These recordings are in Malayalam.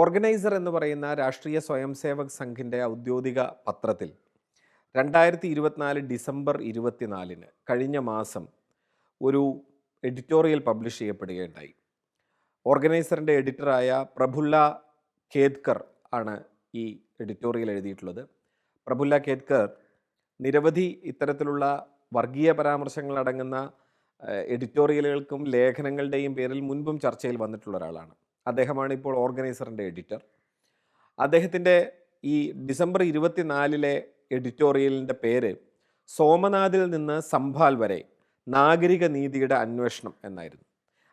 ഓർഗനൈസർ എന്ന് പറയുന്ന രാഷ്ട്രീയ സ്വയം സേവക് സംഘിന്റെ ഔദ്യോഗിക പത്രത്തിൽ രണ്ടായിരത്തി ഇരുപത്തിനാല് ഡിസംബർ ഇരുപത്തിനാലിന് കഴിഞ്ഞ മാസം ഒരു എഡിറ്റോറിയൽ പബ്ലിഷ് ചെയ്യപ്പെടുകയുണ്ടായി. ഓർഗനൈസറിന്റെ എഡിറ്ററായ പ്രഫുല്ല കേദ്കർ ആണ് ഈ എഡിറ്റോറിയൽ എഴുതിയിട്ടുള്ളത്. പ്രഫുല്ല കേദ്കർ നിരവധി ഇത്തരത്തിലുള്ള വർഗീയ പരാമർശങ്ങൾ അടങ്ങുന്ന എഡിറ്റോറിയലുകൾക്കും ലേഖനങ്ങളുടെയും പേരിൽ മുൻപും ചർച്ചയിൽ വന്നിട്ടുള്ള ഒരാളാണ്. അദ്ദേഹമാണ് ഇപ്പോൾ ഓർഗനൈസറിന്റെ എഡിറ്റർ. അദ്ദേഹത്തിന്റെ ഈ ഡിസംബർ ഇരുപത്തിനാലിലെ എഡിറ്റോറിയലിന്റെ പേര് സോമനാഥിൽ നിന്ന് സംഭാൽ വരെ നാഗരിക നീതിയുടെ അന്വേഷണം എന്നായിരുന്നു.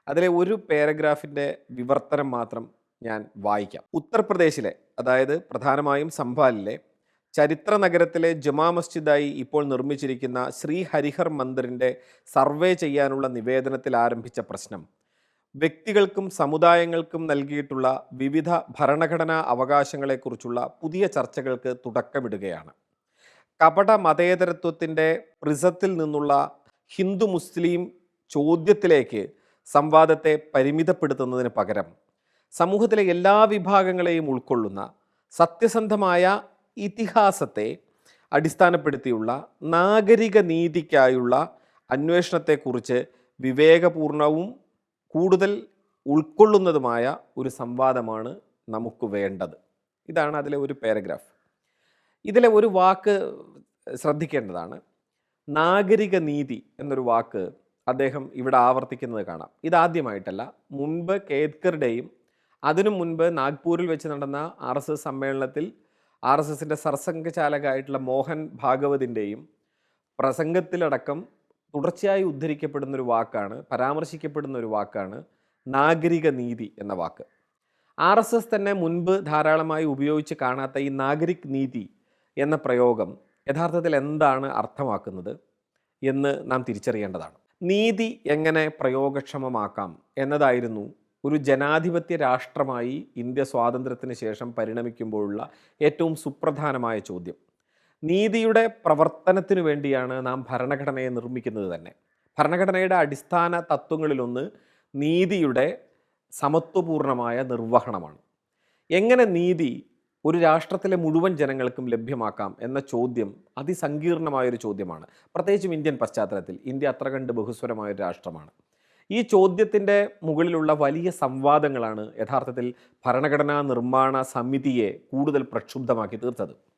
അതിലെ ഒരു പാരഗ്രാഫിന്റെ വിവർത്തനം മാത്രം ഞാൻ വായിക്കാം. ഉത്തർപ്രദേശിലെ അതായത് പ്രധാനമായും സംഭാലിലെ ചരിത്ര നഗരത്തിലെ ജമാ മസ്ജിദായി ഇപ്പോൾ നിർമ്മിച്ചിരിക്കുന്ന ശ്രീ ഹരിഹർ മന്ദിറിന്റെ സർവേ ചെയ്യാനുള്ള നിവേദനത്തിൽ ആരംഭിച്ച പ്രശ്നം വ്യക്തികൾക്കും സമുദായങ്ങൾക്കും നൽകിയിട്ടുള്ള വിവിധ ഭരണഘടനാ അവകാശങ്ങളെക്കുറിച്ചുള്ള പുതിയ ചർച്ചകൾക്ക് തുടക്കമിടുകയാണ്. കപട മതേതരത്വത്തിന്റെ പ്രിസത്തിൽ നിന്നുള്ള ഹിന്ദു മുസ്ലിം ചോദ്യത്തിലേക്ക് സംവാദത്തെ പരിമിതപ്പെടുത്തുന്നതിന് പകരം സമൂഹത്തിലെ എല്ലാ വിഭാഗങ്ങളെയും ഉൾക്കൊള്ളുന്ന സത്യസന്ധമായ ഇതിഹാസത്തെ അടിസ്ഥാനപ്പെടുത്തിയുള്ള നാഗരിക നീതിക്കായുള്ള അന്വേഷണത്തെക്കുറിച്ച് വിവേകപൂർണവും കൂടുതൽ ഉൾക്കൊള്ളുന്നതുമായ ഒരു സംവാദമാണ് നമുക്ക് വേണ്ടത്. ഇതാണ് അതിലെ ഒരു പാരഗ്രാഫ്. ഇതിലെ ഒരു വാക്ക് ശ്രദ്ധിക്കേണ്ടതാണ്. നാഗരിക നീതി എന്നൊരു വാക്ക് അദ്ദേഹം ഇവിടെ ആവർത്തിക്കുന്നത് കാണാം. ഇതാദ്യമായിട്ടല്ല മുൻപ് കേദ്കറുടെയും അതിനു മുൻപ് നാഗ്പൂരിൽ വെച്ച് നടന്ന ആർ എസ് എസ് സമ്മേളനത്തിൽ ആർ എസ് എസിന്റെ സർസംഘചാലകായിട്ടുള്ള മോഹൻ ഭാഗവതിന്റെയും പ്രസംഗത്തിലടക്കം തുടർച്ചയായി ഉദ്ധരിക്കപ്പെടുന്ന ഒരു വാക്കാണ് പരാമർശിക്കപ്പെടുന്ന ഒരു വാക്കാണ് നാഗരിക നീതി എന്ന വാക്ക്. ആർ എസ് എസ് തന്നെ മുൻപ് ധാരാളമായി ഉപയോഗിച്ച് കാണാത്ത ഈ നാഗരിക് നീതി എന്ന പ്രയോഗം യഥാർത്ഥത്തിൽ എന്താണ് അർത്ഥമാക്കുന്നത് എന്ന് നാം തിരിച്ചറിയേണ്ടതാണ്. നീതി എങ്ങനെ പ്രയോഗക്ഷമമാക്കാം എന്നതായിരുന്നു ഒരു ജനാധിപത്യ രാഷ്ട്രമായി ഇന്ത്യ സ്വാതന്ത്ര്യത്തിന് ശേഷം പരിണമിക്കുമ്പോഴുള്ള ഏറ്റവും സുപ്രധാനമായ ചോദ്യം. നീതിയുടെ പ്രവർത്തനത്തിനു വേണ്ടിയാണ് നാം ഭരണഘടനയെ നിർമ്മിക്കുന്നത് തന്നെ. ഭരണഘടനയുടെ അടിസ്ഥാന തത്വങ്ങളിലൊന്ന് നീതിയുടെ സമത്വപൂർണമായ നിർവഹണമാണ്. എങ്ങനെ നീതി ഒരു രാഷ്ട്രത്തിലെ മുഴുവൻ ജനങ്ങൾക്കും ലഭ്യമാക്കാം എന്ന ചോദ്യം അതിസങ്കീർണമായൊരു ചോദ്യമാണ്. പ്രത്യേകിച്ചും ഇന്ത്യൻ പശ്ചാത്തലത്തിൽ ഇന്ത്യ അത്ര കണ്ട് ബഹുസ്വരമായൊരു രാഷ്ട്രമാണ്. ഈ ചോദ്യത്തിന്റെ മുകളിലുള്ള വലിയ സംവാദങ്ങളാണ് യഥാർത്ഥത്തിൽ ഭരണഘടനാ നിർമ്മാണ സമിതിയെ കൂടുതൽ പ്രക്ഷുബ്ധമാക്കി തീർത്തത്.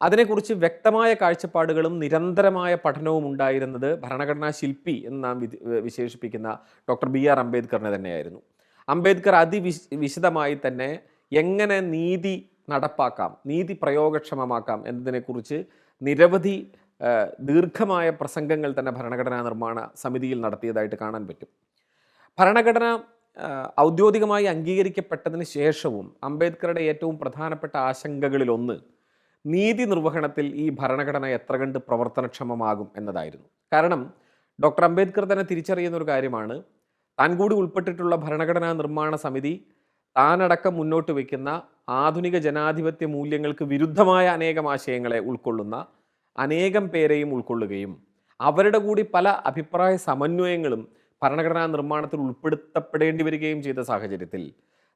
അതിനെക്കുറിച്ച് വ്യക്തമായ കാഴ്ചപ്പാടുകളും നിരന്തരമായ പഠനവും ഉണ്ടായിരുന്നത് ഭരണഘടനാ ശില്പി എന്ന് നാം വിശേഷിപ്പിക്കുന്ന ഡോക്ടർ ബി ആർ അംബേദ്കറിനെ തന്നെയായിരുന്നു. അംബേദ്കർ അതിവിശദമായി വിശദമായി തന്നെ എങ്ങനെ നീതി നടപ്പാക്കാം നീതി പ്രയോഗക്ഷമമാക്കാം എന്നതിനെക്കുറിച്ച് നിരവധി ദീർഘമായ പ്രസംഗങ്ങൾ തന്നെ ഭരണഘടനാ നിർമ്മാണ സമിതിയിൽ നടത്തിയതായിട്ട് കാണാൻ പറ്റും. ഭരണഘടന ഔദ്യോഗികമായി അംഗീകരിക്കപ്പെട്ടതിന് ശേഷവും അംബേദ്കറുടെ ഏറ്റവും പ്രധാനപ്പെട്ട ആശങ്കകളിലൊന്ന് നീതി നിർവഹണത്തിൽ ഈ ഭരണഘടന എത്ര കണ്ട് പ്രവർത്തനക്ഷമമാകും എന്നതായിരുന്നു. കാരണം ഡോക്ടർ അംബേദ്കർ തന്നെ തിരിച്ചറിയുന്ന ഒരു കാര്യമാണ്. താൻ കൂടി ഉൾപ്പെട്ടിട്ടുള്ള ഭരണഘടനാ നിർമ്മാണ സമിതി താനടക്കം മുന്നോട്ട് വയ്ക്കുന്ന ആധുനിക ജനാധിപത്യ മൂല്യങ്ങൾക്ക് വിരുദ്ധമായ അനേകം ആശയങ്ങളെ ഉൾക്കൊള്ളുന്ന അനേകം പേരെയും ഉൾക്കൊള്ളുകയും അവരുടെ കൂടി പല അഭിപ്രായ സമന്വയങ്ങളും ഭരണഘടനാ നിർമ്മാണത്തിൽ ഉൾപ്പെടുത്തപ്പെടേണ്ടി വരികയും ചെയ്ത സാഹചര്യത്തിൽ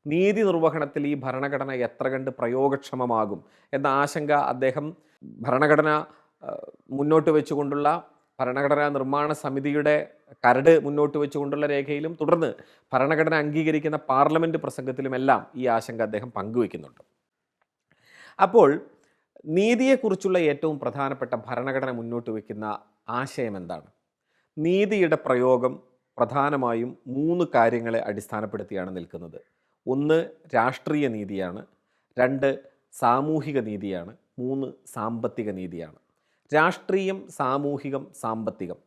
നീതി നിർവഹണത്തിൽ ഈ ഭരണഘടന എത്ര കണ്ട് പ്രയോഗക്ഷമമാകും എന്ന ആശങ്ക അദ്ദേഹം ഭരണഘടന മുന്നോട്ട് വെച്ചുകൊണ്ടുള്ള ഭരണഘടനാ നിർമ്മാണ സമിതിയുടെ കരട് മുന്നോട്ട് വെച്ചുകൊണ്ടുള്ള രേഖയിലും തുടർന്ന് ഭരണഘടന അംഗീകരിക്കുന്ന പാർലമെന്റ് പ്രസംഗത്തിലുമെല്ലാം ഈ ആശങ്ക അദ്ദേഹം പങ്കുവെക്കുന്നുണ്ട് അപ്പോൾ നീതിയെക്കുറിച്ചുള്ള ഏറ്റവും പ്രധാനപ്പെട്ട ഭരണഘടന മുന്നോട്ട് വയ്ക്കുന്ന ആശയം എന്താണ്? നീതിയുടെ പ്രയോഗം പ്രധാനമായും മൂന്ന് കാര്യങ്ങളെ അടിസ്ഥാനപ്പെടുത്തിയാണ് നിൽക്കുന്നത്. ഒന്ന് രാഷ്ട്രീയ നീതിയാണ് രണ്ട് സാമൂഹിക നീതിയാണ് മൂന്ന് സാമ്പത്തിക നീതിയാണ്. രാഷ്ട്രീയം സാമൂഹികം സാമ്പത്തികം.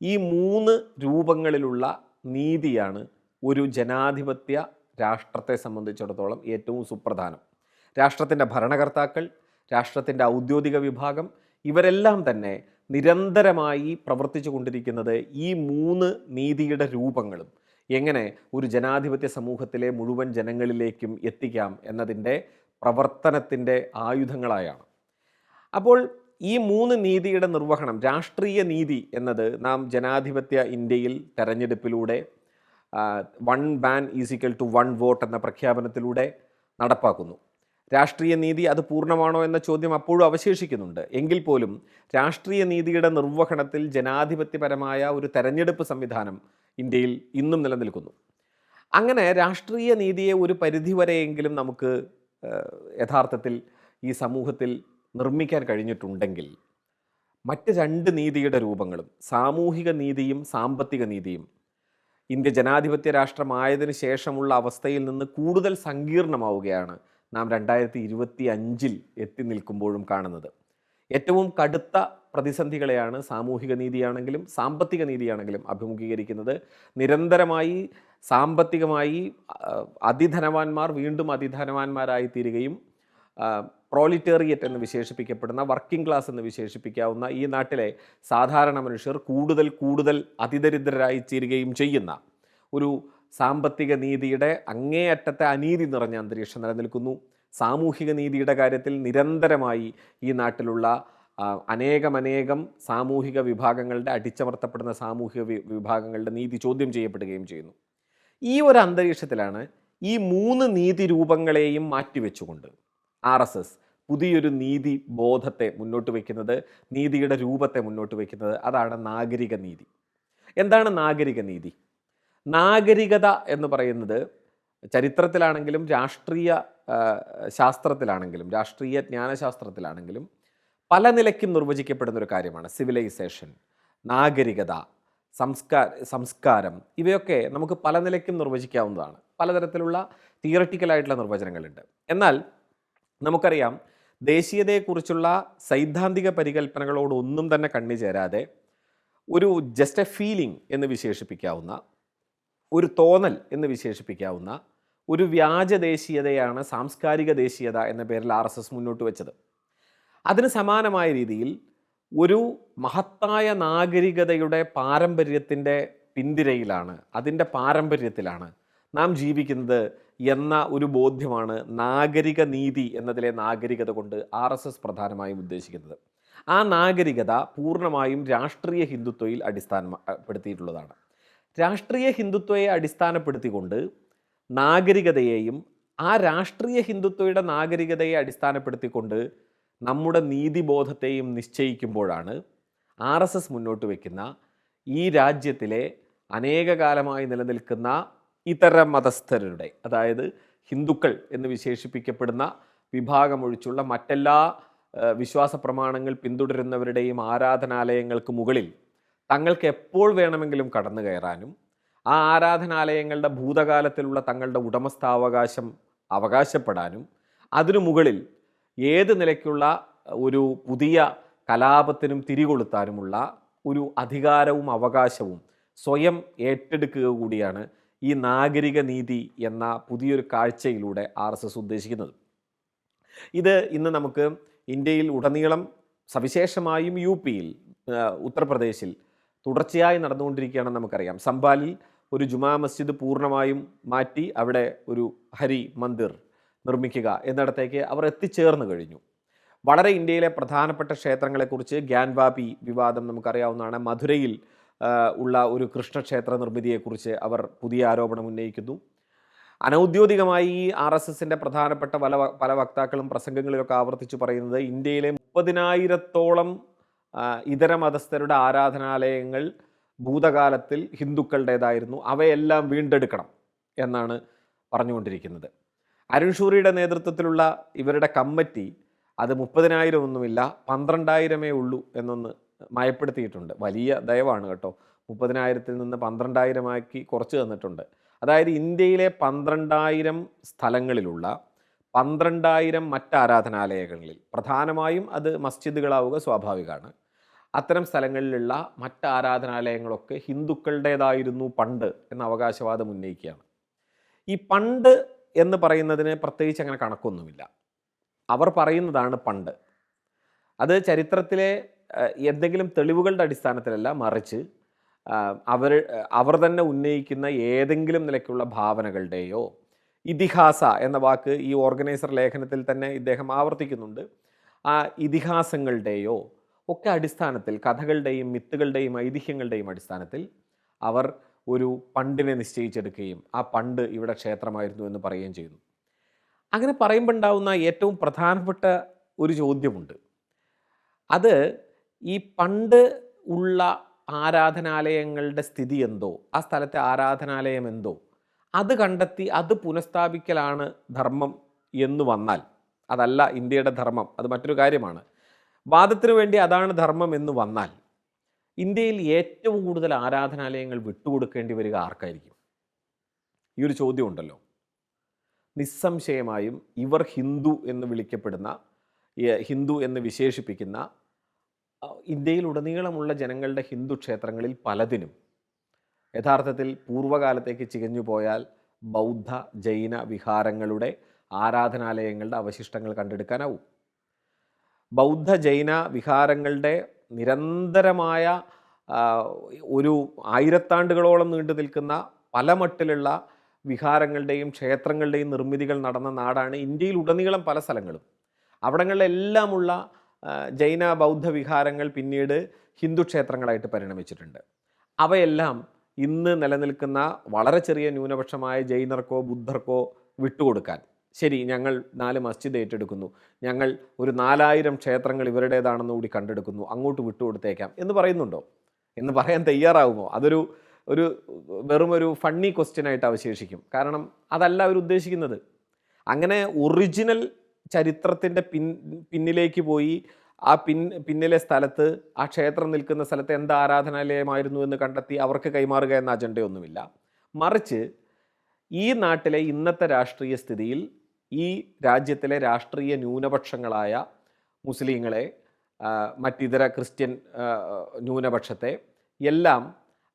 ഈ മൂന്ന് രൂപങ്ങളിലുള്ള നീതിയാണ് ഒരു ജനാധിപത്യ രാഷ്ട്രത്തെ സംബന്ധിച്ചിടത്തോളം ഏറ്റവും സുപ്രധാനം. രാഷ്ട്രത്തിന്റെ ഭരണകർത്താക്കൾ രാഷ്ട്രത്തിന്റെ ഔദ്യോഗിക വിഭാഗം ഇവരെല്ലാം തന്നെ നിരന്തരമായി പ്രവർത്തിച്ചു കൊണ്ടിരിക്കുന്നത് ഈ മൂന്ന് നീതിയുടെ രൂപങ്ങളും എങ്ങനെ ഒരു ജനാധിപത്യ സമൂഹത്തിലെ മുഴുവൻ ജനങ്ങളിലേക്കും എത്തിക്കാം എന്നതിന്റെ പ്രവർത്തനത്തിന്റെ ആയുധങ്ങളായാണ്. അപ്പോൾ ഈ മൂന്ന് നീതിയുടെ നിർവഹണം രാഷ്ട്രീയ നീതി എന്നത് നാം ജനാധിപത്യ ഇന്ത്യയിൽ തെരഞ്ഞെടുപ്പിലൂടെ one man is equal to one vote എന്ന പ്രഖ്യാപനത്തിലൂടെ നടപ്പാക്കുന്നു. രാഷ്ട്രീയ നീതി അത് പൂർണമാണോ എന്ന ചോദ്യം അപ്പോഴും അവശേഷിക്കുന്നുണ്ട്. എങ്കിൽ പോലും രാഷ്ട്രീയ നീതിയുടെ നിർവഹണത്തിൽ ജനാധിപത്യപരമായ ഒരു തെരഞ്ഞെടുപ്പ് സംവിധാനം ഇന്ത്യയിൽ ഇന്നും നിലനിൽക്കുന്നു. അങ്ങനെ രാഷ്ട്രീയ നീതിയെ ഒരു പരിധിവരെയെങ്കിലും നമുക്ക് യഥാർത്ഥത്തിൽ ഈ സമൂഹത്തിൽ നിർമ്മിക്കാൻ കഴിഞ്ഞിട്ടുണ്ടെങ്കിൽ മറ്റ് രണ്ട് നീതിയുടെ രൂപങ്ങളും സാമൂഹിക നീതിയും സാമ്പത്തിക നീതിയും ഇന്ത്യ ജനാധിപത്യ രാഷ്ട്രമായതിനു ശേഷമുള്ള അവസ്ഥയിൽ നിന്ന് കൂടുതൽ സങ്കീർണമാവുകയാണ് നാം രണ്ടായിരത്തി ഇരുപത്തി അഞ്ചിൽ എത്തി നിൽക്കുമ്പോഴും കാണുന്നത്. ഏറ്റവും കടുത്ത പ്രതിസന്ധികളെയാണ് സാമൂഹിക നീതിയാണെങ്കിലും സാമ്പത്തിക നീതിയാണെങ്കിലും അഭിമുഖീകരിക്കുന്നത്. നിരന്തരമായി സാമ്പത്തികമായി അതിധനവാന്മാർ വീണ്ടും അതിധനവാന്മാരായി തീരുകയും പ്രോളിറ്റേറിയറ്റ് എന്ന് വിശേഷിപ്പിക്കപ്പെടുന്ന വർക്കിംഗ് ക്ലാസ് എന്ന് വിശേഷിപ്പിക്കാവുന്ന ഈ നാട്ടിലെ സാധാരണ മനുഷ്യർ കൂടുതൽ കൂടുതൽ അതിദരിദ്രരായി തീരുകയും ചെയ്യുന്ന ഒരു സാമ്പത്തിക നീതിയുടെ അങ്ങേയറ്റത്തെ അനീതി നിറഞ്ഞ അന്തരീക്ഷം നിലനിൽക്കുന്നു. സാമൂഹിക നീതിയുടെ കാര്യത്തിൽ നിരന്തരമായി ഈ നാട്ടിലുള്ള അനേകമനേകം സാമൂഹിക വിഭാഗങ്ങളുടെ അടിച്ചമർത്തപ്പെടുന്ന സാമൂഹിക വിഭാഗങ്ങളുടെ നീതി ചോദ്യം ചെയ്യപ്പെടുകയും ചെയ്യുന്നു. ഈ ഒരു അന്തരീക്ഷത്തിലാണ് ഈ മൂന്ന് നീതി രൂപങ്ങളെയും മാറ്റിവെച്ചുകൊണ്ട് ആർ എസ് എസ് പുതിയൊരു നീതി ബോധത്തെ മുന്നോട്ട് വയ്ക്കുന്നത് നീതിയുടെ രൂപത്തെ മുന്നോട്ട് വയ്ക്കുന്നത് അതാണ് നാഗരിക നീതി. എന്താണ് നാഗരിക നീതി? നാഗരികത എന്ന് പറയുന്നത് ചരിത്രത്തിലാണെങ്കിലും രാഷ്ട്രീയ ശാസ്ത്രത്തിലാണെങ്കിലും രാഷ്ട്രീയ ജ്ഞാനശാസ്ത്രത്തിലാണെങ്കിലും പല നിലയ്ക്കും നിർവചിക്കപ്പെടുന്ന ഒരു കാര്യമാണ് സിവിലൈസേഷൻ നാഗരികത സംസ്കാര സംസ്കാരം. ഇവയൊക്കെ നമുക്ക് പല നിലയ്ക്കും നിർവചിക്കാവുന്നതാണ്. പലതരത്തിലുള്ള തിയററ്റിക്കലായിട്ടുള്ള നിർവചനങ്ങളുണ്ട്. എന്നാൽ നമുക്കറിയാം ദേശീയതയെക്കുറിച്ചുള്ള സൈദ്ധാന്തിക പരികല്പനകളോടൊന്നും തന്നെ കണ്ണി ചേരാതെ ഒരു ജസ്റ്റ് എ ഫീലിംഗ് എന്ന് വിശേഷിപ്പിക്കാവുന്ന ഒരു തോന്നൽ എന്ന് വിശേഷിപ്പിക്കാവുന്ന ഒരു വ്യാജ ദേശീയതയാണ് സാംസ്കാരിക ദേശീയത എന്ന പേരിൽ ആർ മുന്നോട്ട് വെച്ചത്. അതിന് സമാനമായ രീതിയിൽ ഒരു മഹത്തായ നാഗരികതയുടെ പാരമ്പര്യത്തിന്റെ പിന്തിരയിലാണ് അതിന്റെ പാരമ്പര്യത്തിലാണ് നാം ജീവിക്കുന്നത് എന്ന ഒരു ബോധ്യമാണ് നാഗരിക നീതി എന്നതിലെ നാഗരികത കൊണ്ട് ആർ എസ് എസ് പ്രധാനമായും ഉദ്ദേശിക്കുന്നത്. ആ നാഗരികത പൂർണമായും രാഷ്ട്രീയ ഹിന്ദുത്വയിൽ അടിസ്ഥാനപ്പെടുത്തിയിട്ടുള്ളതാണ് രാഷ്ട്രീയ ഹിന്ദുത്വയെ അടിസ്ഥാനപ്പെടുത്തിക്കൊണ്ട് നാഗരികതയെയും ആ രാഷ്ട്രീയ ഹിന്ദുത്വയുടെ നാഗരികതയെ അടിസ്ഥാനപ്പെടുത്തിക്കൊണ്ട് നമ്മുടെ നീതിബോധത്തെയും നിശ്ചയിക്കുമ്പോഴാണ് ആർ എസ് എസ് മുന്നോട്ട് വയ്ക്കുന്ന ഈ രാജ്യത്തിലെ അനേക കാലമായി നിലനിൽക്കുന്ന ഇതര മതസ്ഥരുടെ അതായത് ഹിന്ദുക്കൾ എന്ന് വിശേഷിപ്പിക്കപ്പെടുന്ന വിഭാഗമൊഴിച്ചുള്ള മറ്റെല്ലാ വിശ്വാസ പ്രമാണങ്ങൾ പിന്തുടരുന്നവരുടെയും ആരാധനാലയങ്ങൾക്ക് മുകളിൽ തങ്ങൾക്ക് എപ്പോൾ വേണമെങ്കിലും കടന്നു കയറാനും ആ ആരാധനാലയങ്ങളുടെ ഭൂതകാലത്തിലുള്ള തങ്ങളുടെ ഉടമസ്ഥാവകാശം അവകാശപ്പെടാനും അതിനു മുകളിൽ ഏത് നിലയ്ക്കുള്ള ഒരു പുതിയ കലാപത്തിനും തിരികൊളുത്താനുമുള്ള ഒരു അധികാരവും അവകാശവും സ്വയം ഏറ്റെടുക്കുക കൂടിയാണ് ഈ നാഗരിക നീതി എന്ന പുതിയൊരു കാഴ്ചയിലൂടെ ആർ എസ് എസ് ഉദ്ദേശിക്കുന്നത്. ഇത് ഇന്ന് നമുക്ക് ഇന്ത്യയിൽ ഉടനീളം സവിശേഷമായും യു പിയിൽ ഉത്തർപ്രദേശിൽ തുടർച്ചയായി നടന്നുകൊണ്ടിരിക്കുകയാണെന്ന് നമുക്കറിയാം. സംബാലിൽ ഒരു ജുമാ മസ്ജിദ് പൂർണമായും മാറ്റി അവിടെ ഒരു ഹരി മന്ദിർ നിർമ്മിക്കുക എന്നിടത്തേക്ക് അവർ എത്തിച്ചേർന്നു കഴിഞ്ഞു. വളരെ ഇന്ത്യയിലെ പ്രധാനപ്പെട്ട ക്ഷേത്രങ്ങളെക്കുറിച്ച് ഗ്യാൻവാപി വിവാദം നമുക്കറിയാവുന്നതാണ്. മധുരയിൽ ഉള്ള ഒരു കൃഷ്ണക്ഷേത്ര നിർമ്മിതിയെക്കുറിച്ച് അവർ പുതിയ ആരോപണം ഉന്നയിക്കുന്നു. അനൗദ്യോഗികമായി ഈ ആർ എസ് എസിന്റെ പ്രധാനപ്പെട്ട പല പല വക്താക്കളും പ്രസംഗങ്ങളിലൊക്കെ ആവർത്തിച്ചു പറയുന്നത് ഇന്ത്യയിലെ മുപ്പതിനായിരത്തോളം ഇതര മതസ്ഥരുടെ ആരാധനാലയങ്ങൾ ഭൂതകാലത്തിൽ ഹിന്ദുക്കളുടേതായിരുന്നു. അവയെല്ലാം വീണ്ടെടുക്കണം എന്നാണ് പറഞ്ഞുകൊണ്ടിരിക്കുന്നത്. അരുൺ ഷൂറിയുടെ നേതൃത്വത്തിലുള്ള ഇവരുടെ കമ്മിറ്റി അത് മുപ്പതിനായിരം ഒന്നുമില്ല പന്ത്രണ്ടായിരമേ ഉള്ളൂ എന്നൊന്ന് മയപ്പെടുത്തിയിട്ടുണ്ട്. വലിയ ദയവാണ് കേട്ടോ. മുപ്പതിനായിരത്തിൽ നിന്ന് പന്ത്രണ്ടായിരമാക്കി കുറച്ച് തന്നിട്ടുണ്ട്. അതായത് ഇന്ത്യയിലെ പന്ത്രണ്ടായിരം സ്ഥലങ്ങളിലുള്ള പന്ത്രണ്ടായിരം മറ്റ് ആരാധനാലയങ്ങളിൽ പ്രധാനമായും അത് മസ്ജിദുകളാവുക സ്വാഭാവികമാണ്. അത്തരം സ്ഥലങ്ങളിലുള്ള മറ്റ് ആരാധനാലയങ്ങളൊക്കെ ഹിന്ദുക്കളുടേതായിരുന്നു പണ്ട് എന്ന അവകാശവാദം ഉന്നയിക്കുകയാണ്. ഈ പണ്ട് എന്ന് പറയുന്നതിന് പ്രത്യേകിച്ച് അങ്ങനെ കണക്കൊന്നുമില്ല. അവർ പറയുന്നതാണ് പണ്ട്. അത് ചരിത്രത്തിലെ എന്തെങ്കിലും തെളിവുകളുടെ അടിസ്ഥാനത്തിലല്ല മറിച്ച് അവർ അവർ തന്നെ ഉന്നയിക്കുന്ന ഏതെങ്കിലും നിലയ്ക്കുള്ള ഭാവനകളുടെയോ ഇതിഹാസ എന്ന വാക്ക് ഈ ഓർഗനൈസർ ലേഖനത്തിൽ തന്നെ ഇദ്ദേഹം ആവർത്തിക്കുന്നുണ്ട്. ആ ഇതിഹാസങ്ങളുടെയോ ഒക്കെ അടിസ്ഥാനത്തിൽ കഥകളുടെയും മിത്തുകളുടെയും ഐതിഹ്യങ്ങളുടെയും അടിസ്ഥാനത്തിൽ അവർ ഒരു പണ്ടിനെ നിശ്ചയിച്ചെടുക്കുകയും ആ പണ്ട് ഇവിടെ ക്ഷേത്രമായിരുന്നു എന്ന് പറയുകയും ചെയ്യുന്നു അങ്ങനെ പറയുമ്പോൾ ഉണ്ടാവുന്ന ഏറ്റവും പ്രധാനപ്പെട്ട ഒരു ചോദ്യമുണ്ട്. അത് ഈ പണ്ട് ഉള്ള ആരാധനാലയങ്ങളുടെ സ്ഥിതി എന്തോ? ആ സ്ഥലത്തെ ആരാധനാലയം എന്തോ? അത് കണ്ടെത്തി അത് പുനഃസ്ഥാപിക്കലാണ് ധർമ്മം എന്ന് വന്നാൽ. അതല്ല ഇന്ത്യയുടെ ധർമ്മം അത് മറ്റൊരു കാര്യമാണ്. വാദത്തിനു വേണ്ടി അതാണ് ധർമ്മം എന്ന് വന്നാൽ ഇന്ത്യയിൽ ഏറ്റവും കൂടുതൽ ആരാധനാലയങ്ങൾ വിട്ടുകൊടുക്കേണ്ടി വരിക ആർക്കായിരിക്കും? ഈ ഒരു ചോദ്യം ഉണ്ടല്ലോ. നിസ്സംശയമായും ഇവർ ഹിന്ദു എന്ന് വിളിക്കപ്പെടുന്ന ഹിന്ദു എന്ന് വിശേഷിപ്പിക്കുന്ന ഇന്ത്യയിൽ ഉടനീളമുള്ള ജനങ്ങളുടെ ഹിന്ദു ക്ഷേത്രങ്ങളിൽ പലതിനും. യഥാർത്ഥത്തിൽ പൂർവകാലത്തേക്ക് ചികഞ്ഞു പോയാൽ ബൗദ്ധ ജൈന വിഹാരങ്ങളുടെ ആരാധനാലയങ്ങളുടെ അവശിഷ്ടങ്ങൾ കണ്ടെടുക്കാനാവും. ബൗദ്ധ ജൈന വിഹാരങ്ങളുടെ നിരന്തരമായ ഒരു ആയിരത്താണ്ടുകളോളം നീണ്ടു നിൽക്കുന്ന പല മട്ടിലുള്ള വിഹാരങ്ങളുടെയും ക്ഷേത്രങ്ങളുടെയും നിർമ്മിതികൾ നടന്ന നാടാണ് ഇന്ത്യയിൽ ഉടനീളം പല സ്ഥലങ്ങളും. അവിടങ്ങളിലെല്ലാമുള്ള ജൈന ബൗദ്ധ വിഹാരങ്ങൾ പിന്നീട് ഹിന്ദു ക്ഷേത്രങ്ങളായിട്ട് പരിണമിച്ചിട്ടുണ്ട്. അവയെല്ലാം ഇന്ന് നിലനിൽക്കുന്ന വളരെ ചെറിയ ന്യൂനപക്ഷമായ ജൈനർക്കോ ബുദ്ധർക്കോ വിട്ടുകൊടുക്കാൻ ശരി ഞങ്ങൾ നാല് മസ്ജിദ് ഏറ്റെടുക്കുന്നു. ഞങ്ങൾ ഒരു നാലായിരം ക്ഷേത്രങ്ങൾ ഇവരുടേതാണെന്ന് കൂടി കണ്ടെടുക്കുന്നു. അങ്ങോട്ട് വിട്ടുകൊടുത്തേക്കാം എന്ന് പറയുന്നുണ്ടോ? എന്ന് പറയാൻ തയ്യാറാവുമോ? അതൊരു ഒരു വെറും ഒരു ഫണ്ണി ക്വസ്റ്റ്യനായിട്ട് അവശേഷിക്കും. കാരണം അതല്ല അവർ ഉദ്ദേശിക്കുന്നത്. അങ്ങനെ ഒറിജിനൽ ചരിത്രത്തിന്റെ പിൻ പിന്നിലേക്ക് പോയി ആ പിൻ പിന്നിലെ സ്ഥലത്ത് ആ ക്ഷേത്രം നിൽക്കുന്ന സ്ഥലത്ത് എന്ത് ആരാധനാലയമായിരുന്നു എന്ന് കണ്ടെത്തി അവർക്ക് കൈമാറുക എന്ന അജണ്ടയൊന്നുമില്ല മറിച്ച് ഈ നാട്ടിലെ ഇന്നത്തെ രാഷ്ട്രീയ സ്ഥിതിയിൽ ഈ രാജ്യത്തിലെ രാഷ്ട്രീയ ന്യൂനപക്ഷങ്ങളായ മുസ്ലിങ്ങളെ മറ്റിതര ക്രിസ്ത്യൻ ന്യൂനപക്ഷത്തെ എല്ലാം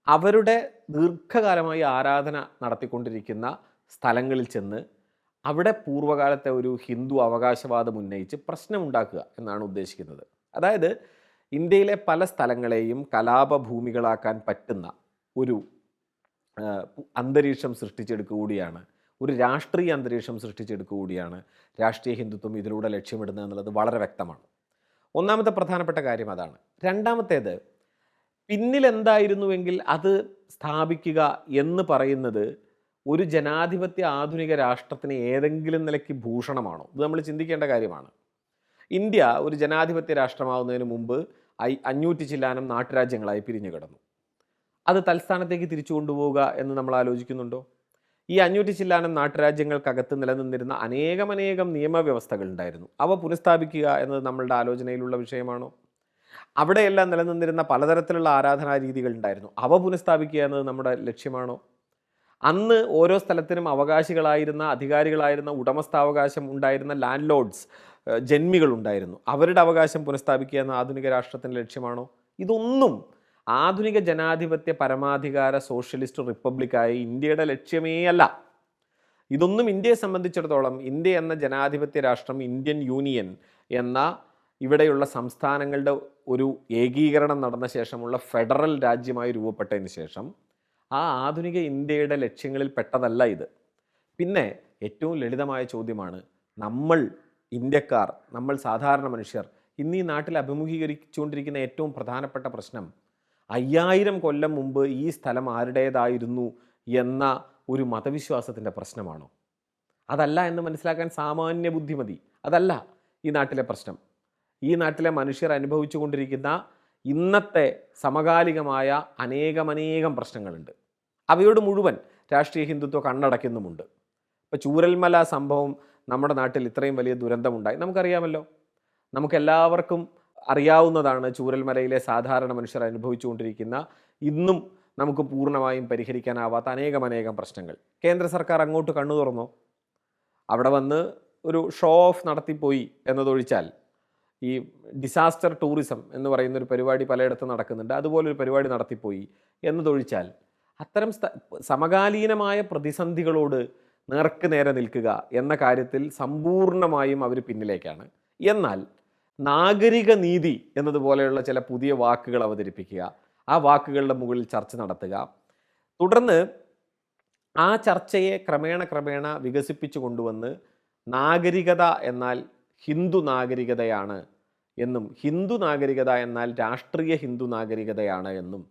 അവരുടെ ദീർഘകാലമായി ആരാധന നടത്തിക്കൊണ്ടിരിക്കുന്ന സ്ഥലങ്ങളിൽ ചെന്ന് അവിടെ പൂർവകാലത്തെ ഒരു ഹിന്ദു അവകാശവാദം ഉന്നയിച്ച് പ്രശ്നമുണ്ടാക്കുക എന്നാണ് ഉദ്ദേശിക്കുന്നത്. അതായത് ഇന്ത്യയിലെ പല സ്ഥലങ്ങളെയും കലാപഭൂമികളാക്കാൻ പറ്റുന്ന ഒരു അന്തരീക്ഷം സൃഷ്ടിച്ചെടുക്കുക കൂടിയാണ് ഒരു രാഷ്ട്രീയ അന്തരീക്ഷം സൃഷ്ടിച്ചെടുക്കുക കൂടിയാണ് രാഷ്ട്രീയ ഹിന്ദുത്വം ഇതിലൂടെ ലക്ഷ്യമിടുന്നത് എന്നുള്ളത് വളരെ വ്യക്തമാണ്. ഒന്നാമത്തെ പ്രധാനപ്പെട്ട കാര്യം അതാണ്. രണ്ടാമത്തേത് പിന്നിൽ എന്തായിരുന്നുവെങ്കിൽ അത് സ്ഥാപിക്കുക എന്ന് പറയുന്നത് ഒരു ജനാധിപത്യ ആധുനിക രാഷ്ട്രത്തിന് ഏതെങ്കിലും നിലയ്ക്ക് ഭൂഷണമാണോ? ഇത് നമ്മൾ ചിന്തിക്കേണ്ട കാര്യമാണ്. ഇന്ത്യ ഒരു ജനാധിപത്യ രാഷ്ട്രമാവുന്നതിന് മുമ്പ് ഐ അഞ്ഞൂറ്റി ചില്ലാനം നാട്ടുരാജ്യങ്ങളായി പിരിഞ്ഞു കിടന്നു അത് തൽസ്ഥാനത്തേക്ക് തിരിച്ചു കൊണ്ടുപോവുക എന്ന് നമ്മൾ ആലോചിക്കുന്നുണ്ടോ? ഈ അഞ്ഞൂറ്റി ചില്ലാനം നാട്ടുരാജ്യങ്ങൾക്കകത്ത് നിലനിന്നിരുന്ന അനേകമനേകം നിയമവ്യവസ്ഥകൾ ഉണ്ടായിരുന്നു. അവ പുനഃസ്ഥാപിക്കുക എന്നത് നമ്മളുടെ ആലോചനയിലുള്ള വിഷയമാണോ? അവിടെയെല്ലാം നിലനിന്നിരുന്ന പലതരത്തിലുള്ള ആരാധനാ രീതികൾ ഉണ്ടായിരുന്നു. അവ പുനഃസ്ഥാപിക്കുക എന്നത് നമ്മുടെ ലക്ഷ്യമാണോ? അന്ന് ഓരോ സ്ഥലത്തിനും അവകാശികളായിരുന്ന അധികാരികളായിരുന്ന ഉടമസ്ഥാവകാശം ഉണ്ടായിരുന്ന ലാൻഡ് ലോഡ്സ് ജന്മികളുണ്ടായിരുന്നു അവരുടെ അവകാശം പുനഃസ്ഥാപിക്കുക എന്ന ആധുനിക രാഷ്ട്രത്തിന്റെ ലക്ഷ്യമാണോ? ഇതൊന്നും ആധുനിക ജനാധിപത്യ പരമാധികാര സോഷ്യലിസ്റ്റ് റിപ്പബ്ലിക്കായി ഇന്ത്യയുടെ ലക്ഷ്യമേ അല്ല. ഇതൊന്നും ഇന്ത്യയെ സംബന്ധിച്ചിടത്തോളം ഇന്ത്യ എന്ന ജനാധിപത്യ രാഷ്ട്രം ഇന്ത്യൻ യൂണിയൻ എന്ന ഇവിടെയുള്ള സംസ്ഥാനങ്ങളുടെ ഒരു ഏകീകരണം നടന്ന ശേഷമുള്ള ഫെഡറൽ രാജ്യമായി രൂപപ്പെട്ടതിന് ശേഷം ആ ആധുനിക ഇന്ത്യയുടെ ലക്ഷ്യങ്ങളിൽ പെട്ടതല്ല ഇത്. പിന്നെ ഏറ്റവും ലളിതമായ ചോദ്യമാണ് നമ്മൾ ഇന്ത്യക്കാർ നമ്മൾ സാധാരണ മനുഷ്യർ ഇന്ന് ഈ നാട്ടിൽ അഭിമുഖീകരിച്ചുകൊണ്ടിരിക്കുന്ന ഏറ്റവും പ്രധാനപ്പെട്ട പ്രശ്നം അയ്യായിരം കൊല്ലം മുമ്പ് ഈ സ്ഥലം ആരുടേതായിരുന്നു എന്ന ഒരു മതവിശ്വാസത്തിന്റെ പ്രശ്നമാണോ? അതല്ല എന്ന് മനസ്സിലാക്കാൻ സാമാന്യ ബുദ്ധിമതി. അതല്ല ഈ നാട്ടിലെ പ്രശ്നം. ഈ നാട്ടിലെ മനുഷ്യർ അനുഭവിച്ചു കൊണ്ടിരിക്കുന്ന ഇന്നത്തെ സമകാലികമായ അനേകമനേകം പ്രശ്നങ്ങളുണ്ട്. അവയോട് മുഴുവൻ രാഷ്ട്രീയ ഹിന്ദുത്വം കണ്ണടയ്ക്കുന്നുമുണ്ട്. ഇപ്പോൾ ചൂരൽമല സംഭവം നമ്മുടെ നാട്ടിൽ ഇത്രയും വലിയ ദുരന്തമുണ്ടായി. നമുക്കറിയാമല്ലോ. നമുക്കെല്ലാവർക്കും അറിയാവുന്നതാണ് ചൂരൽമലയിലെ സാധാരണ മനുഷ്യർ അനുഭവിച്ചുകൊണ്ടിരിക്കുന്ന ഇന്നും നമുക്ക് പൂർണമായും പരിഹരിക്കാനാവാത്ത അനേകമനേകം പ്രശ്നങ്ങൾ. കേന്ദ്ര സർക്കാർ അങ്ങോട്ട് കണ്ണു തുറന്നോ? അവിടെ വന്ന് ഒരു ഷോ ഓഫ് നടത്തിപ്പോയി എന്നതൊഴിച്ചാൽ ഈ ഡിസാസ്റ്റർ ടൂറിസം എന്ന് പറയുന്ന ഒരു പരിപാടി പലയിടത്തും നടക്കുന്നുണ്ട്. അതുപോലൊരു പരിപാടി നടത്തിപ്പോയി എന്നതൊഴിച്ചാൽ അത്തരം സമകാലീനമായ പ്രതിസന്ധികളോട് നേർക്ക് നേരെ നിൽക്കുക എന്ന കാര്യത്തിൽ സമ്പൂർണമായും അവർ പിന്നിലേക്കാണ്. എന്നാൽ നാഗരിക നീതി എന്നതുപോലെയുള്ള ചില പുതിയ വാക്കുകൾ അവതരിപ്പിക്കുക. ആ വാക്കുകളുടെ മുകളിൽ ചർച്ച നടത്തുക. തുടർന്ന് ആ ചർച്ചയെ ക്രമേണ ക്രമേണ വികസിപ്പിച്ചു കൊണ്ടുവന്ന് നാഗരികത എന്നാൽ ഹിന്ദു നാഗരികതയാണ് എന്നും ഹിന്ദു നാഗരികത എന്നാൽ രാഷ്ട്രീയ ഹിന്ദു നാഗരികതയാണ് എന്നും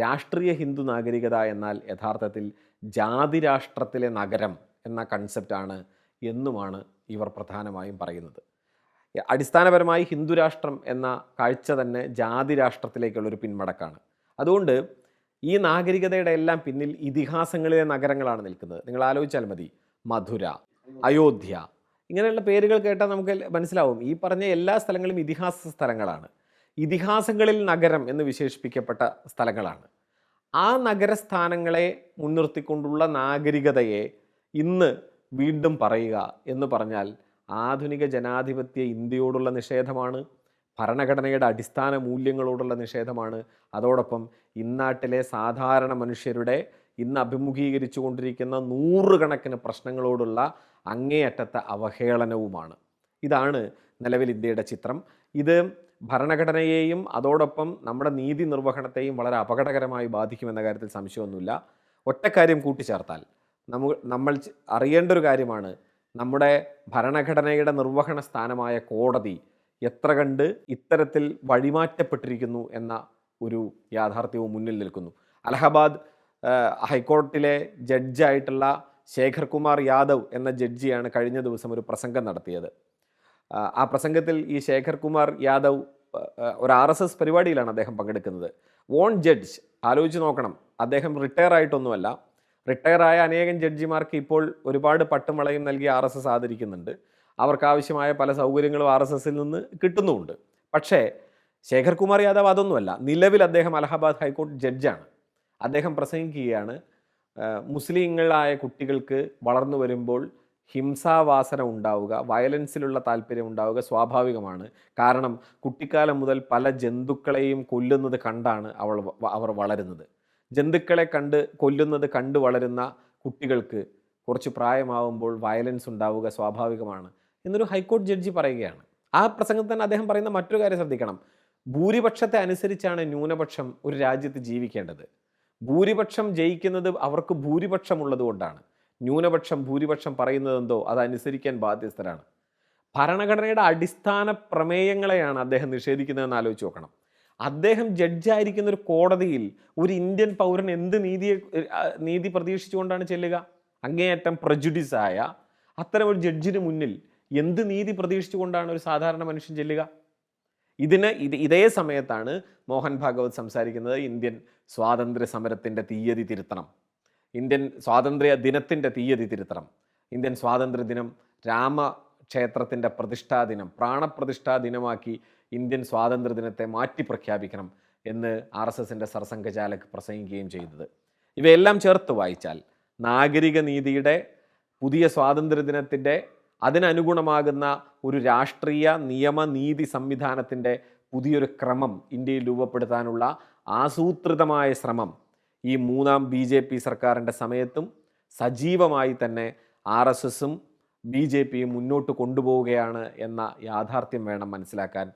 രാഷ്ട്രീയ ഹിന്ദു നാഗരികത എന്നാൽ യഥാർത്ഥത്തിൽ ജാതി രാഷ്ട്രത്തിലെ നഗരം എന്ന കൺസെപ്റ്റാണ് എന്നുമാണ് ഇവർ പ്രധാനമായും പറയുന്നത്. അടിസ്ഥാനപരമായി ഹിന്ദു രാഷ്ട്രം എന്ന കാഴ്ച തന്നെ ജാതി രാഷ്ട്രത്തിലേക്കുള്ളൊരു പിന്മടക്കാണ് അതുകൊണ്ട് ഈ നാഗരികതയുടെ എല്ലാം പിന്നിൽ ഇതിഹാസങ്ങളിലെ നഗരങ്ങളാണ് നിൽക്കുന്നത്. നിങ്ങൾ ആലോചിച്ചാൽ മതി. മധുര അയോധ്യ ഇങ്ങനെയുള്ള പേരുകൾ കേട്ടാൽ നമുക്ക് മനസ്സിലാവും. ഈ പറഞ്ഞ എല്ലാ സ്ഥലങ്ങളും ഇതിഹാസ സ്ഥലങ്ങളാണ്. ഇതിഹാസങ്ങളിൽ നഗരം എന്ന് വിശേഷിപ്പിക്കപ്പെട്ട സ്ഥലങ്ങളാണ്. ആ നഗരസ്ഥാനങ്ങളെ മുൻനിർത്തിക്കൊണ്ടുള്ള നാഗരികതയെ ഇന്ന് വീണ്ടും പറയുക എന്ന് പറഞ്ഞാൽ ആധുനിക ജനാധിപത്യ ഇന്ത്യയോടുള്ള നിഷേധമാണ് ഭരണഘടനയുടെ അടിസ്ഥാന മൂല്യങ്ങളോടുള്ള നിഷേധമാണ്. അതോടൊപ്പം ഇന്നാട്ടിലെ സാധാരണ മനുഷ്യരുടെ ഇന്ന് അഭിമുഖീകരിച്ചു കൊണ്ടിരിക്കുന്ന നൂറുകണക്കിന് പ്രശ്നങ്ങളോടുള്ള അങ്ങേയറ്റത്തെ അവഹേളനവുമാണ്. ഇതാണ് നിലവിൽ ഇന്ത്യയുടെ ചിത്രം. ഇത് ഭരണഘടനയെയും അതോടൊപ്പം നമ്മുടെ നീതി നിർവഹണത്തെയും വളരെ അപകടകരമായി ബാധിക്കുമെന്ന കാര്യത്തിൽ സംശയമൊന്നുമില്ല. ഒറ്റക്കാര്യം കൂട്ടിച്ചേർത്താൽ നമ്മൾ നമ്മൾ അറിയേണ്ട ഒരു കാര്യമാണ് നമ്മുടെ ഭരണഘടനയുടെ നിർവഹണ സ്ഥാനമായ കോടതി എത്ര കണ്ട് ഇത്തരത്തിൽ വഴിമാറ്റപ്പെട്ടിരിക്കുന്നു എന്ന ഒരു യാഥാർത്ഥ്യവും മുന്നിൽ നിൽക്കുന്നു. അലഹബാദ് ഹൈക്കോടതിയിലെ ജഡ്ജായിട്ടുള്ള ശേഖർ കുമാർ യാദവ് എന്ന ജഡ്ജിയാണ് കഴിഞ്ഞ ദിവസം ഒരു പ്രസംഗം നടത്തിയത്. ആ, പ്രസംഗത്തിൽ ഈ ശേഖർ കുമാർ യാദവ് ഒരു ആർ എസ് എസ് പരിപാടിയിലാണ് അദ്ദേഹം പങ്കെടുക്കുന്നത്. വോൺ ജഡ്ജ് ആലോചിച്ച് നോക്കണം. അദ്ദേഹം റിട്ടയർ ആയിട്ടൊന്നുമല്ല റിട്ടയറായ അനേകം ജഡ്ജിമാർക്ക് ഇപ്പോൾ ഒരുപാട് പട്ടും വളയും നൽകി ആർ എസ് എസ് ആദരിക്കുന്നുണ്ട്. അവർക്ക് ആവശ്യമായ പല സൗകര്യങ്ങളും ആർ എസ് എസിൽ നിന്ന് കിട്ടുന്നുമുണ്ട്. പക്ഷേ ശേഖർ കുമാർ യാദവ് അതൊന്നുമല്ല. നിലവിൽ അദ്ദേഹം അലഹബാദ് ഹൈക്കോടതി ജഡ്ജാണ്. അദ്ദേഹം പ്രസംഗിക്കുകയാണ് മുസ്ലിങ്ങളായ കുട്ടികൾക്ക് വളർന്നു വരുമ്പോൾ ഹിംസാവാസന ഉണ്ടാവുക വയലൻസിലുള്ള താല്പര്യം ഉണ്ടാവുക സ്വാഭാവികമാണ്. കാരണം കുട്ടിക്കാലം മുതൽ പല ജന്തുക്കളെയും കൊല്ലുന്നത് കണ്ടാണ് അവൾ അവർ വളരുന്നത്. ജന്തുക്കളെ കണ്ട് കൊല്ലുന്നത് കണ്ടു വളരുന്ന കുട്ടികൾക്ക് കുറച്ച് പ്രായമാവുമ്പോൾ വയലൻസ് ഉണ്ടാവുക സ്വാഭാവികമാണ് എന്നൊരു ഹൈക്കോടതി ജഡ്ജി പറയുകയാണ്. ആ പ്രസംഗത്തിൽ തന്നെ അദ്ദേഹം പറയുന്ന മറ്റൊരു കാര്യം ശ്രദ്ധിക്കണം. ഭൂരിപക്ഷത്തെ അനുസരിച്ചാണ് ന്യൂനപക്ഷം ഒരു രാജ്യത്ത് ജീവിക്കേണ്ടത്. ഭൂരിപക്ഷം ജയിക്കുന്നത് അവർക്ക് ഭൂരിപക്ഷമുള്ളത് കൊണ്ടാണ്. ന്യൂനപക്ഷം ഭൂരിപക്ഷം പറയുന്നതെന്തോ അതനുസരിക്കാൻ ബാധ്യസ്ഥരാണ്. ഭരണഘടനയുടെ അടിസ്ഥാന പ്രമേയങ്ങളെയാണ് അദ്ദേഹം നിഷേധിക്കുന്നതെന്ന് ആലോചിച്ച് നോക്കണം. അദ്ദേഹം ജഡ്ജായിരിക്കുന്ന ഒരു കോടതിയിൽ ഒരു ഇന്ത്യൻ പൗരൻ എന്ത് നീതിയെ നീതി പ്രതീക്ഷിച്ചുകൊണ്ടാണ് ചെല്ലുക? അങ്ങേയറ്റം പ്രജുഡിസായ അത്തരം ഒരു ജഡ്ജിന് മുന്നിൽ എന്ത് നീതി പ്രതീക്ഷിച്ചുകൊണ്ടാണ് ഒരു സാധാരണ മനുഷ്യൻ ചെല്ലുക? ഇതിന് ഇത് ഇതേ സമയത്താണ് മോഹൻ ഭാഗവത് സംസാരിക്കുന്നത് ഇന്ത്യൻ സ്വാതന്ത്ര്യ സമരത്തിന്റെ തീയതി തിരുത്തണം. ഇന്ത്യൻ സ്വാതന്ത്ര്യ ദിനത്തിന്റെ തീയതി തിരുത്തണം. ഇന്ത്യൻ സ്വാതന്ത്ര്യ ദിനം രാമക്ഷേത്രത്തിന്റെ പ്രതിഷ്ഠാ ദിനം പ്രാണപ്രതിഷ്ഠാ ദിനമാക്കി ഇന്ത്യൻ സ്വാതന്ത്ര്യ ദിനത്തെ മാറ്റി പ്രഖ്യാപിക്കണം എന്ന് ആർ എസ് എസിന്റെ സർസംഘചാലക് പ്രസംഗിക്കുകയും ചെയ്തത്. ഇവയെല്ലാം ചേർത്ത് വായിച്ചാൽ നാഗരിക നീതിയുടെ പുതിയ സ്വാതന്ത്ര്യ ദിനത്തിന്റെ അതിനനുഗുണമാകുന്ന ഒരു രാഷ്ട്രീയ നിയമ നീതി സംവിധാനത്തിന്റെ പുതിയൊരു ക്രമം ഇന്ത്യയിൽ രൂപപ്പെടുത്താനുള്ള ആസൂത്രിതമായ ശ്രമം ഈ മൂന്നാം ബി ജെ പി സർക്കാരിന്റെ സമയത്തും സജീവമായി തന്നെ ആർ എസ് എസും ബി ജെ പിയും മുന്നോട്ട് കൊണ്ടുപോവുകയാണ് എന്ന യാഥാർത്ഥ്യം വേണം മനസ്സിലാക്കാൻ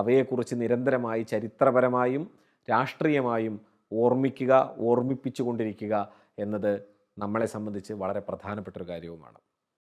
അവയെക്കുറിച്ച് നിരന്തരമായി ചരിത്രപരമായും രാഷ്ട്രീയമായും ഓർമ്മിക്കുക ഓർമ്മിപ്പിച്ചുകൊണ്ടിരിക്കുക എന്നത് നമ്മളെ സംബന്ധിച്ച് വളരെ പ്രധാനപ്പെട്ട ഒരു കാര്യവുമാണ്.